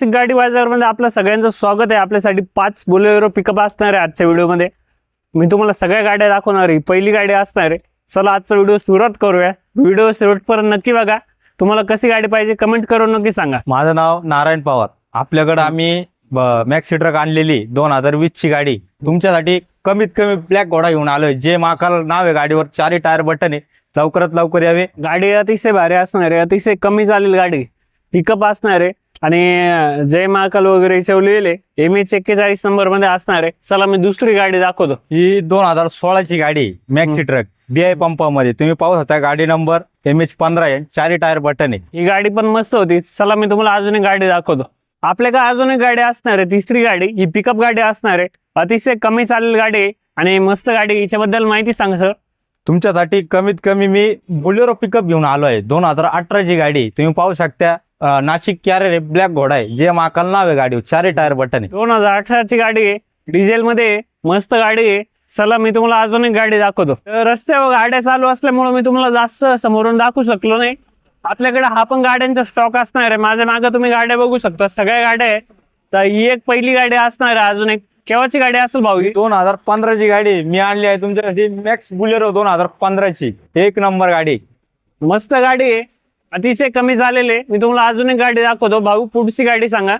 नाशिक गाडी बाजारमध्ये आपलं सगळ्यांचं स्वागत आहे. आपल्यासाठी पाच बोलेरो पिकअप असणार आहे आजच्या व्हिडिओमध्ये. मी तुम्हाला सगळ्या गाड्या दाखवणार आहे. पहिली गाडी असणार आहे. चला आजचा व्हिडिओ सुरुवात करूया. व्हिडिओ शेवटपर्यंत नक्की बघा. तुम्हाला कशी गाडी पाहिजे कमेंट करून नक्की सांगा. माझं नाव नारायण पवार. आपल्याकडे आम्ही मॅक्सी ट्रक आणलेली दोन हजार वीस ची गाडी. तुमच्यासाठी कमीत कमी ब्लॅक घोडा घेऊन आलोय. जे माकाल नाव आहे गाडीवर चारही टायर बटन आहे. लवकरात लवकर यावे. गाडी अतिशय भारी असणार आहे. अतिशय कमी चालेल गाडी. पिकअप असणार आहे. आणि जय महाकाल वगैरे ठेवलेले एम एच एक्केचाळीस नंबरमध्ये असणार आहे. चला मी दुसरी गाडी दाखवतो. ही दोन हजार सोळाची गाडी मॅक्सी ट्रक बीआय पंपामध्ये तुम्ही पाहू शकता गाडी नंबर एम एच पंधरा आहे चारही टायर बटन आहे. ही गाडी पण मस्त होती. चला मी तुम्हाला अजून एक गाडी दाखवतो. आपल्याकडे अजून एक गाडी असणार आहे तिसरी गाडी. ही पिकअप गाडी असणार आहे. अतिशय कमी चालेल गाडी आहे आणि मस्त गाडी हिच्याबद्दल माहिती सांगा सर तुमच्यासाठी कमीत कमी मी बोलेरो पिकअप घेऊन आलो आहे दोन हजार अठराची गाडी. तुम्ही पाहू शकता नाशिक कॅरेर ब्लॅक घोडा आहे. जे माकाल नाव आहे गाडीवर चारही टायर बटन आहे. दोन हजार अठराची गाडी आहे. डिझेल मध्ये. मस्त गाडी आहे. चला मी तुम्हाला अजून एक गाडी दाखवतो. रस्त्यावर गाड्या चालू असल्यामुळे मी तुम्हाला जास्त समोरून दाखवू शकलो नाही. आपल्याकडे हा पण गाड्यांचा स्टॉक असणार आहे. माझ्या मागे तुम्ही गाड्या बघू शकता. सगळ्या गाड्या आहे तर ही एक पहिली गाडी असणार आहे. अजून एक केव्हाची गाडी असेल भाऊ? दोन हजार पंधराची गाडी मी आणली आहे. तुमच्यासाठी मॅक्स बुलेरो दोन हजार पंधराची. एक नंबर गाडी. मस्त गाडी आहे. अतिशय कमी झालेले मी तुम्हाला अजून एक गाडी दाखवतो. भाऊ पुढची गाडी सांगा.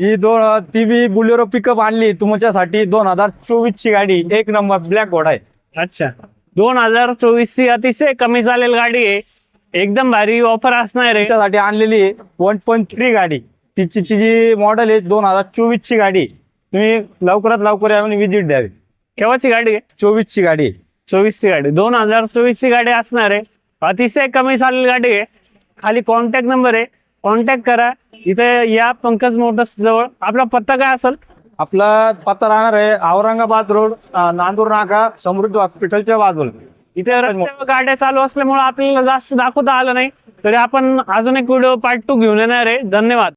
ही दोन ती बी बुलेरो पिकअप आणली. तुमच्यासाठी दोन हजार चोवीस ची गाडी. एक नंबर ब्लॅक घोडा आहे. अच्छा. दोन हजार चोवीस ची अतिशय कमी चालेल गाडी आहे. एकदम भारी ऑफर असणार आहे. आणलेली आहे. वन पॉईंट थ्री गाडी. तिची तिची मॉडेल आहे दोन हजार चोवीस ची गाडी. तुम्ही लवकरात लवकर यावून विजिट द्यावी. केव्हाची गाडी आहे? चोवीस ची गाडी. चोवीस ची गाडी. दोन हजार चोवीस ची गाडी असणार आहे. अतिशय कमी चालेल गाडी आहे. खाली कॉन्टॅक्ट नंबर आहे. कॉन्टॅक्ट करा. इथे या पंकज मोटर्स जवळ. आपला पत्ता काय असेल? आपला पत्ता राहणार आहे औरंगाबाद रोड नांदूर नाका समृद्ध हॉस्पिटलच्या बाजूला. इथे रस्त्यावर गाड्या चालू असल्यामुळे आपल्याला जास्त दाखवता आलं नाही. तरी आपण अजून एक व्हिडिओ पार्ट टू घेऊन येणार आहे. धन्यवाद.